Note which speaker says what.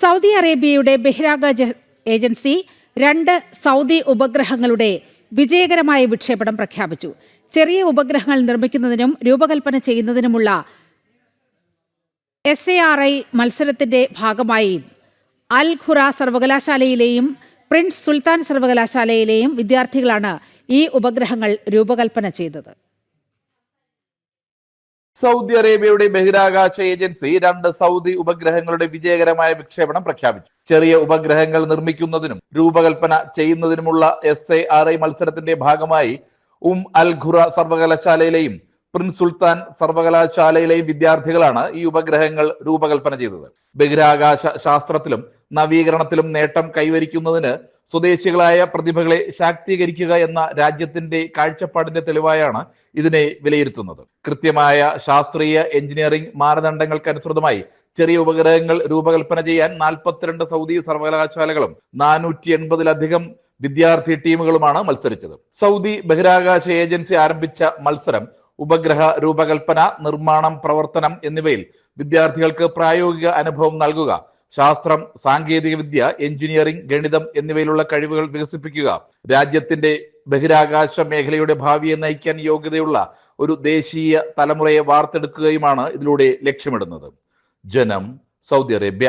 Speaker 1: Saudi അറേബ്യയുടെ ബഹിരാകാശ agency രണ്ട് സൗദി ഉപഗ്രഹങ്ങളുടെ വിജയകരമായ വിക്ഷേപണം പ്രഖ്യാപിച്ചു. ചെറിയ ഉപഗ്രഹങ്ങൾ നിർമ്മിക്കുന്നതിനും രൂപകൽപ്പന ചെയ്യുന്നതിനുമുള്ള എസ് എ ആർ ഐ മത്സരത്തിന്റെ ഭാഗമായി അൽ ഖുറ സർവകലാശാലയിലെയും പ്രിൻസ് സുൽത്താൻ സർവകലാശാലയിലെയും വിദ്യാർത്ഥികളാണ് ഈ ഉപഗ്രഹങ്ങൾ രൂപകൽപ്പന ചെയ്തത്.
Speaker 2: സൗദി അറേബ്യയുടെ ബഹിരാകാശ ഏജൻസി രണ്ട് സൗദി ഉപഗ്രഹങ്ങളുടെ വിജയകരമായ വിക്ഷേപണം പ്രഖ്യാപിച്ചു. ചെറിയ ഉപഗ്രഹങ്ങൾ നിർമ്മിക്കുന്നതിനും രൂപകൽപ്പന ചെയ്യുന്നതിനുമുള്ള എസ് എ ആർ ഐ മത്സരത്തിന്റെ ഭാഗമായി ഉം അൽ ഖുറ സർവകലാശാലയിലെയും പ്രിൻസ് സുൽത്താൻ സർവകലാശാലയിലെയും വിദ്യാർത്ഥികളാണ് ഈ ഉപഗ്രഹങ്ങൾ രൂപകൽപ്പന ചെയ്തത്. ബഹിരാകാശ ശാസ്ത്രത്തിലും നവീകരണത്തിലും നേട്ടം കൈവരിക്കുന്നതിന് സ്വദേശികളായ പ്രതിഭകളെ ശാക്തീകരിക്കുക എന്ന രാജ്യത്തിന്റെ കാഴ്ചപ്പാടിന്റെ തെളിവായാണ് ഇതിനെ വിലയിരുത്തുന്നത്. കൃത്യമായ ശാസ്ത്രീയ എഞ്ചിനീയറിംഗ് മാനദണ്ഡങ്ങൾക്കനുസൃതമായി ചെറിയ ഉപഗ്രഹങ്ങൾ രൂപകൽപ്പന ചെയ്യാൻ നാൽപ്പത്തിരണ്ട് സൗദി സർവകലാശാലകളും നാനൂറ്റി എൺപതിലധികം വിദ്യാർത്ഥി ടീമുകളുമാണ് മത്സരിച്ചത്. സൗദി ബഹിരാകാശ ഏജൻസി ആരംഭിച്ച മത്സരം ഉപഗ്രഹ രൂപകൽപ്പന നിർമ്മാണം പ്രവർത്തനം എന്നിവയിൽ വിദ്യാർത്ഥികൾക്ക് പ്രായോഗിക അനുഭവം നൽകുക ശാസ്ത്രം സാങ്കേതികവിദ്യ എഞ്ചിനീയറിംഗ് ഗണിതം എന്നിവയിലുള്ള കഴിവുകൾ വികസിപ്പിക്കുക രാജ്യത്തിന്റെ ബഹിരാകാശ മേഖലയുടെ ഭാവിയെ നയിക്കാൻ യോഗ്യതയുള്ള ഒരു ദേശീയ തലമുറയെ വാർത്തെടുക്കുകയുമാണ് ഇതിലൂടെ ലക്ഷ്യമിടുന്നത്. ജനം സൗദി അറേബ്യ.